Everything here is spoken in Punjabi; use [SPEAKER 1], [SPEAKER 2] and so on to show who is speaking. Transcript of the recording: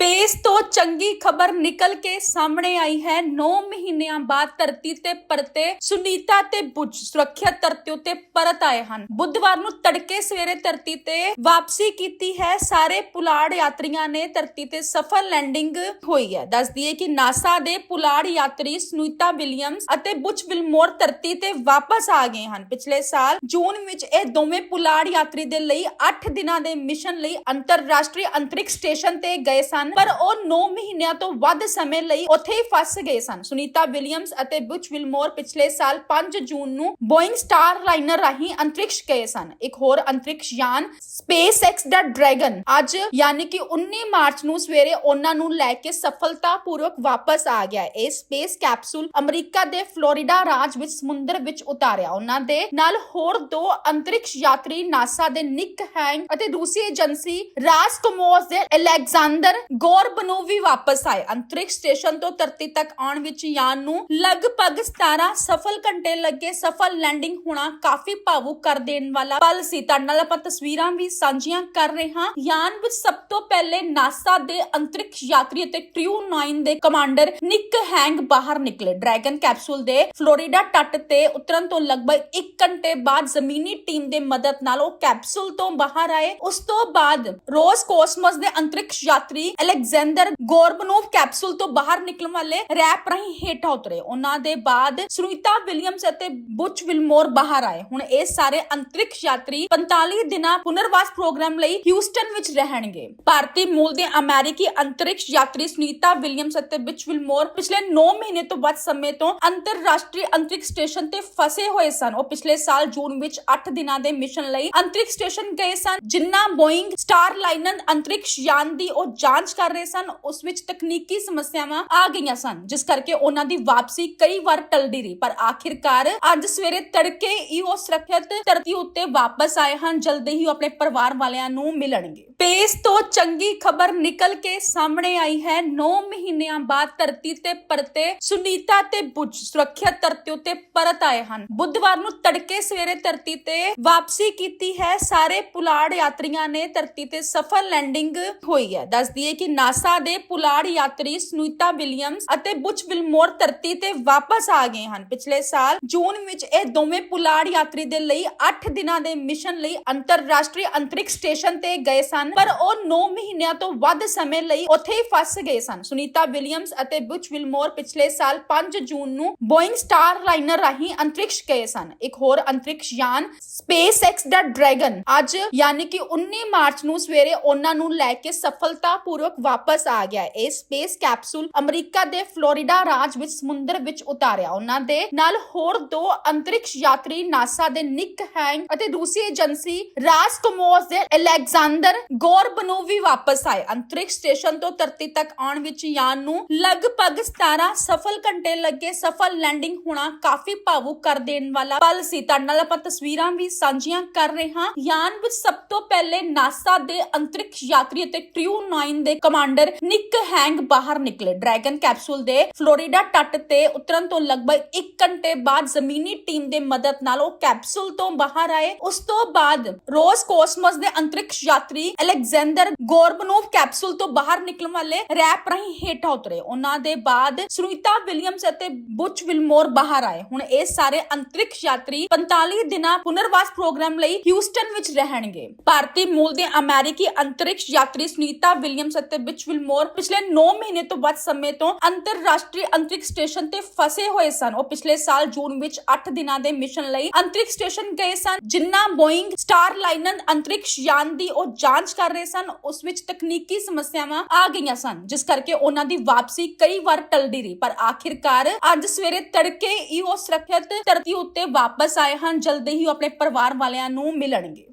[SPEAKER 1] ਪੇਸ ਤੋਂ ਚੰਗੀ ਖਬਰ ਨਿਕਲ ਕੇ ਸਾਹਮਣੇ ਆਈ ਹੈ। 9 ਮਹੀਨਿਆਂ ਬਾਅਦ ਧਰਤੀ ਤੇ ਪਰਤੇ ਸੁਨੀਤਾ ਤੇ ਬੁੱਝ ਸੁਰੱਖਿਅਤ ਧਰਤੀ ਉਤੇ ਪਰਤ ਆਏ ਹਨ। ਬੁੱਧਵਾਰ ਨੂੰ ਤੜਕੇ ਸਵੇਰੇ ਧਰਤੀ ਤੇ ਵਾਪਸੀ ਕੀਤੀ ਹੈ। ਸਾਰੇ ਪੁਲਾੜ ਯਾਤਰੀਆਂ ਨੇ ਧਰਤੀ ਤੇ ਸਫਲ ਲੈਂਡਿੰਗ ਹੋਈ ਹੈ। ਦੱਸ ਦਈਏ ਕਿ ਨਾਸਾ ਦੇ ਪੁਲਾੜ ਯਾਤਰੀ ਸੁਨੀਤਾ ਵਿਲੀਅਮਸ ਅਤੇ ਬੁੱਝ ਵਿਲਮੋਰ ਧਰਤੀ ਤੇ ਵਾਪਸ ਆ ਗਏ ਹਨ। ਪਿਛਲੇ ਸਾਲ ਜੂਨ ਵਿੱਚ ਇਹ ਦੋਵੇਂ ਪੁਲਾੜ ਯਾਤਰੀ ਦੇ ਲਈ 8 ਦਿਨਾਂ ਦੇ ਮਿਸ਼ਨ ਲਈ ਅੰਤਰਰਾਸ਼ਟਰੀ ਅੰਤਰਿਕਸ਼ ਸਟੇਸ਼ਨ ਤੇ ਗਏ ਸਨ। ਪਰ ਉਹ 9 ਮਹੀਨਿਆਂ ਤੋਂ ਵੱਧ ਸਮੇਂ ਲਈ ਉੱਥੇ ਹੀ ਫਸ ਗਏ ਸਨ। ਸੁਨੀਤਾ ਵਿਲੀਅਮਸ ਅਤੇ ਬੁਚ ਵਿਲਮੋਰ ਪਿਛਲੇ ਸਾਲ 5 ਜੂਨ ਨੂੰ ਬੋਇੰਗ ਸਟਾਰ ਲਾਈਨਰ ਰਾਹੀਂ ਅੰਤਰਿਕਸ਼ ਗਏ ਸਨ। ਇੱਕ ਹੋਰ ਅੰਤਰਿਕਸ਼ ਯਾਨ SpaceX ਦਾ ਡਰੈਗਨ ਅੱਜ ਯਾਨੀ ਕਿ 19 ਮਾਰਚ ਨੂੰ ਸਵੇਰੇ ਉਹਨਾਂ ਨੂੰ ਲੈ ਕੇ ਸਫਲਤਾਪੂਰਵਕ ਵਾਪਸ ਆ ਗਿਆ ਇਹ ਸਪੇਸ ਕੈਪਸੂਲ ਅਮਰੀਕਾ ਦੇ ਫਲੋਰੀਡਾ ਰਾਜ ਵਿੱਚ ਸਮੁੰਦਰ ਵਿੱਚ ਉਤਾਰਿਆ। ਉਹਨਾਂ ਦੇ ਨਾਲ ਹੋਰ ਦੋ ਅੰਤਰਿਕਸ਼ ਯਾਤਰੀ ਨਾਸਾ ਦੇ ਨਿਕ ਹੈਂਗ ਅਤੇ ਰੂਸੀ ਏਜੰਸੀ ਰਾਸਕੋਮੋਸ ਦੇ ਅਲੈਗਜ਼ੈਂਡਰ ਗੌਰਬ ਨੂੰ ਵੀ ਵਾਪਸ ਆਏ। ਅੰਤਰਿਕਸ਼ ਸਟੇਸ਼ਨ ਤੋਂ ਧਰਤੀ ਤੱਕ ਆਉਣ ਵਿੱਚ ਯਾਨ ਨੂੰ ਲਗਭਗ 17 ਸਫਲ ਘੰਟੇ ਲੱਗੇ ਸਫਲ ਲੈਂਡਿੰਗ ਹੋਣਾ ਕਾਫੀ ਭਾਵੁਕ ਕਰ ਦੇਣ ਵਾਲਾ ਪਲ ਸੀ। ਤੁਹਾਡੇ ਨਾਲ ਆਪਾਂ ਤਸਵੀਰਾਂ ਵੀ ਸਾਂਝੀਆਂ ਕਰ ਰਹੇ ਹਾਂ। ਯਾਨ ਵਿੱਚ ਸਭ ਤੋਂ ਪਹਿਲੇ ਨਾਸਾ ਦੇ ਅੰਤਰਿਕਸ਼ ਯਾਤਰੀ ਅਤੇ ਕ੍ਰਿਊ 9 ਦੇ ਕਮਾਂਡਰ ਨਿਕ ਹੈਂਗ ਬਾਹਰ ਨਿਕਲੇ। ਡਰੈਗਨ ਕੈਪਸੂਲ ਦੇ ਫਲੋਰੀਡਾ ਤੱਟ ਤੇ ਉਤਰਨ ਤੋਂ ਲਗਭਗ 1 ਘੰਟੇ ਬਾਅਦ ਜ਼ਮੀਨੀ ਟੀਮ ਦੇ ਮਦਦ ਨਾਲ ਉਹ ਕੈਪਸੂਲ ਤੋਂ ਬਾਹਰ ਆਏ। ਉਸ ਤੋਂ ਬਾਅਦ ਰੋਜ਼ ਕੋਸਮੋਸ ਦੇ ਅੰਤਰਿਕਸ਼ ਯਾਤਰੀ ਅਲੈਗਜ਼ੈਂਡਰ ਗੋਰਬਨੋਵ ਕੈਪਸੂਲ ਤੋਂ ਬਾਹਰ ਨਿਕਲਣ ਵਾਲੇ ਰੈਪ ਰਾਹੀਂ ਹੇਠਾਂ ਉਤਰੇ। ਉਹਨਾਂ ਦੇ ਬਾਅਦ ਸੁਨੀਤਾ ਵਿਲੀਅਮਸ ਅਤੇ ਬੁਚ ਵਿਲਮੋਰ ਬਾਹਰ ਆਏ। ਹੁਣ ਇਹ ਸਾਰੇ ਅੰਤਰਿਕਸ਼ ਯਾਤਰੀ 45 ਦਿਨਾਂ ਪੁਨਰਵਾਸ ਪ੍ਰੋਗਰਾਮ ਲਈ ਹਿਊਸਟਨ ਵਿੱਚ ਰਹਿਣਗੇ। ਭਾਰਤੀ ਮੂਲ ਦੇ ਅਮਰੀਕੀ ਅੰਤਰਿਕਸ਼ ਯਾਤਰੀ ਸੁਨੀਤਾ ਵਿਲੀਅਮਸ ਅਤੇ ਬੁਚ ਵਿਲਮੋਰ ਪਿਛਲੇ 9 ਮਹੀਨੇ ਤੋਂ ਵੱਧ ਸਮੇਂ ਤੋਂ ਅੰਤਰਰਾਸ਼ਟਰੀ ਅੰਤਰਿਕਸ਼ ਸਟੇਸ਼ਨ ਤੇ ਫਸੇ ਹੋਏ ਸਨ। ਉਹ ਪਿਛਲੇ ਸਾਲ ਜੂਨ ਵਿੱਚ 8 ਦਿਨਾਂ ਦੇ ਮਿਸ਼ਨ ਲਈ ਅੰਤਰਿਕਸ਼ ਸਟੇਸ਼ਨ ਗਏ ਸਨ ਜਿੰਨਾ ਬੋਇੰਗ ਸਟਾਰ ਲਾਈਨਰ ਅੰਤਰਿਕਸ਼ ਯਾਨ ਦੀ ਉਹ ਜਾਂਚ ਕਰ ਰਹੇ ਸਨ, ਉਸ ਵਿੱਚ ਤਕਨੀਕੀ ਸਮੱਸਿਆਵਾਂ ਆ ਗਈਆਂ ਸਨ, ਜਿਸ ਕਰਕੇ ਉਹਨਾਂ ਦੀ ਵਾਪਸੀ ਕਈ ਵਾਰ ਟਲਦੀ ਰਹੀ। ਪਰ ਆਖਿਰਕਾਰ ਅੱਜ ਸਵੇਰੇ ਤੜਕੇ ਹੀ ਉਹ ਸੁਰੱਖਿਅਤ ਧਰਤੀ ਉੱਤੇ ਵਾਪਸ ਆਏ ਹਨ, ਜਲਦੀ ਹੀ ਆਪਣੇ ਪਰਿਵਾਰ ਵਾਲਿਆਂ ਨੂੰ ਮਿਲਣਗੇ। ਪੇਸ ਤੋਂ ਚੰਗੀ ਖਬਰ ਨਿਕਲ ਕੇ ਸਾਹਮਣੇ ਆਈ ਹੈ। 9 ਮਹੀਨਿਆਂ ਬਾਅਦ ਧਰਤੀ ਤੇ ਪਰਤੇ ਸੁਨੀਤਾ ਤੇ ਬੁੱਝ ਸੁਰੱਖਿਅਤ ਧਰਤੀ ਉੱਤੇ ਪਰਤ ਆਏ ਹਨ। ਬੁੱਧਵਾਰ ਨੂੰ ਤੜਕੇ ਸਵੇਰੇ ਧਰਤੀ ਤੇ ਵਾਪਸੀ ਕੀਤੀ ਹੈ। ਸਾਰੇ ਪੁਲਾੜ ਯਾਤਰੀਆਂ ਨੇ ਧਰਤੀ ਤੇ ਸਫਲ ਲੈਂਡਿੰਗ ਹੋਈ ਹੈ। ਦੱਸ ਦਈਏ ਕਿ ਨਾਸਾ ਦੇ ਪੁਲਾੜ ਯਾਤਰੀ ਸੁਨੀਤਾ ਵਿਲੀਅਮਸ ਅਤੇ ਬੁਚ ਵਿਲਮੋਰ ਧਰਤੀ ਤੇ ਵਾਪਸ ਆ ਗਏ ਹਨ। ਪਿਛਲੇ ਸਾਲ ਜੂਨ ਵਿੱਚ ਇਹ ਦੋਵੇਂ ਪੁਲਾੜ ਯਾਤਰੀ ਦੇ ਲਈ 8 ਦਿਨਾਂ ਦੇ ਮਿਸ਼ਨ ਲਈ ਅੰਤਰਰਾਸ਼ਟਰੀ ਅੰਤਰਿਕਸ਼ ਸਟੇਸ਼ਨ ਤੇ ਗਏ ਸਨ, ਪਰ ਉਹ 9 ਮਹੀਨਿਆਂ ਤੋਂ ਵੱਧ ਸਮੇਂ ਲਈ ਉੱਥੇ ਹੀ ਫਸ ਗਏ ਸਨ। ਸੁਨੀਤਾ ਵਿਲੀਅਮਸ ਅਤੇ ਬੁਚ ਵਿਲਮੋਰ ਪਿਛਲੇ ਸਾਲ 5 ਜੂਨ ਨੂੰ ਬੋਇੰਗ ਸਟਾਰ ਲਾਈਨਰ ਰਾਹੀਂ ਅੰਤਰਿਕਸ਼ ਗਏ ਸਨ। ਇੱਕ ਹੋਰ ਅੰਤਰਿਕਸ਼ ਯਾਨ SpaceX ਦਾ ਡਰੈਗਨ ਅੱਜ ਯਾਨੀ ਕਿ 19 ਮਾਰਚ ਨੂੰ ਸਵੇਰੇ ਉਹਨਾਂ ਨੂੰ ਲੈ ਕੇ ਸਫਲਤਾਪੂਰਵਕ ਵਾਪਸ ਆ ਗਿਆ ਇਹ ਸਪੇਸ ਕੈਪਸੂਲ ਅਮਰੀਕਾ ਦੇ ਫਲੋਰੀਡਾ ਰਾਜ ਵਿੱਚ ਸਮੁੰਦਰ ਵਿੱਚ ਉਤਾਰਿਆ। ਉਹਨਾਂ ਦੇ ਨਾਲ ਹੋਰ ਦੋ ਅੰਤਰਿਕਸ਼ ਯਾਤਰੀ ਨਾਸਾ ਦੇ ਨਿਕ ਹੈਂਗ ਅਤੇ ਰੂਸੀ ਏਜੰਸੀ ਰਾਸਕੋਮੋਸ ਦੇ ਅਲੈਗਜ਼ੈਂਡਰ ਗੋਰਬਨੋਵ ਵੀ ਵਾਪਸ ਆਏ। ਅੰਤਰਿਕਸ਼ ਸਟੇਸ਼ਨ ਤੋਂ ਧਰਤੀ ਤੱਕ ਆਉਣ ਵਿੱਚ ਯਾਨ ਨੂੰ ਲਗਭਗ 17 ਸਫਲ ਘੰਟੇ ਲੱਗੇ ਸਫਲ ਲੈਂਡਿੰਗ ਹੋਣਾ ਕਾਫੀ ਭਾਵੁਕ ਕਰ ਦੇਣ ਵਾਲਾ ਪਲ ਸੀ। ਤੁਹਾਡੇ ਨਾਲ ਆਪਾਂ ਤਸਵੀਰਾਂ ਵੀ ਸਾਂਝੀਆਂ ਕਰ ਰਹੇ ਹਾਂ। ਯਾਨ ਵਿੱਚ ਸਭ ਤੋਂ ਪਹਿਲੇ ਨਾਸਾ ਦੇ ਅੰਤਰਿਕਸ਼ ਯਾਤਰੀ ਅਤੇ ਕ੍ਰਿਊ 9 ਦੇ ਕਮਾਂਡਰ ਨਿਕ ਹੈਂਗ ਬਾਹਰ ਨਿਕਲੇ। ਡਰੈਗਨ ਕੈਪਸੂਲ ਦੇ ਫਲੋਰੀਡਾ ਤੱਟ ਤੇ ਉਤਰਨ ਤੋਂ ਲਗਭਗ 1 ਘੰਟੇ ਬਾਅਦ ਜ਼ਮੀਨੀ ਟੀਮ ਦੇ ਮਦਦ ਨਾਲ ਉਹ ਕੈਪਸੂਲ ਤੋਂ ਬਾਹਰ ਆਏ। ਉਸ ਤੋਂ ਬਾਅਦ ਰੋਸ ਕੋਸਮੋਸ ਦੇ ਅੰਤਰਿਕਸ਼ ਯਾਤਰੀ ਅਲੈਗਜ਼ੈਂਡਰ ਗੋਰਬਨੋਵ ਕੈਪਸੂਲ ਤੋਂ ਬਾਹਰ ਨਿਕਲਣ ਵਾਲੇ ਰੈਪ ਰਾਹੀਂ ਹੇਠਾਂ ਉਤਰੇ। ਉਹਨਾਂ ਦੇ ਬਾਅਦ ਸੁਨੀਤਾ ਵਿਲੀਅਮਸ ਅਤੇ ਬੁਚ ਵਿਲਮੋਰ ਬਾਹਰ ਆਏ। ਹੁਣ ਇਹ ਸਾਰੇ ਅੰਤਰਿਕਸ਼ ਯਾਤਰੀ 45 ਦਿਨਾਂ ਪੁਨਰਵਾਸ ਪ੍ਰੋਗਰਾਮ ਲਈ ਹਿਊਸਟਨ ਵਿੱਚ ਰਹਿਣਗੇ। ਭਾਰਤੀ ਮੂਲ ਦੇ ਅਮਰੀਕੀ ਅੰਤਰਿਕਸ਼ ਯਾਤਰੀ ਸੁਨੀਤਾ ਵਿਲੀਅਮਸ ਅਤੇ ਬੁਚ ਵਿਲਮੋਰ ਪਿਛਲੇ 9 ਮਹੀਨੇ ਤੋਂ ਵੱਧ ਸਮੇਂ ਤੋਂ ਅੰਤਰਰਾਸ਼ਟਰੀ ਅੰਤਰਿਕਸ਼ ਸਟੇਸ਼ਨ ਤੇ ਫਸੇ ਹੋਏ ਸਨ। ਉਹ ਪਿਛਲੇ ਸਾਲ ਜੂਨ ਵਿੱਚ 8 ਦਿਨਾਂ ਦੇ ਮਿਸ਼ਨ ਲਈ ਅੰਤਰਿਕਸ਼ ਸਟੇਸ਼ਨ ਗਏ ਸਨ, ਜਿੰਨਾ ਬੋਇੰਗ ਸਟਾਰ ਅੰਤਰਿਕਸ਼ ਯਾਨ ਦੀ ਉਹ ਜਾਂਚ ਕਰ ਰਹੇ ਸਨ, ਉਸ ਵਿੱਚ ਤਕਨੀਕੀ ਸਮੱਸਿਆਵਾਂ ਆ ਗਈਆਂ ਸਨ, ਜਿਸ ਕਰਕੇ ਉਹਨਾਂ ਦੀ ਵਾਪਸੀ ਕਈ ਵਾਰ ਟਲਦੀ ਰਹੀ। ਪਰ ਆਖਿਰਕਾਰ ਅੱਜ ਸਵੇਰੇ ਤੜਕੇ ਹੀ ਉਹ ਸੁਰੱਖਿਅਤ ਧਰਤੀ ਉੱਤੇ ਵਾਪਸ ਆਏ ਹਨ, ਜਲਦੀ ਹੀ ਉਹ ਆਪਣੇ ਪਰਿਵਾਰ ਵਾਲਿਆਂ ਨੂੰ ਮਿਲਣਗੇ।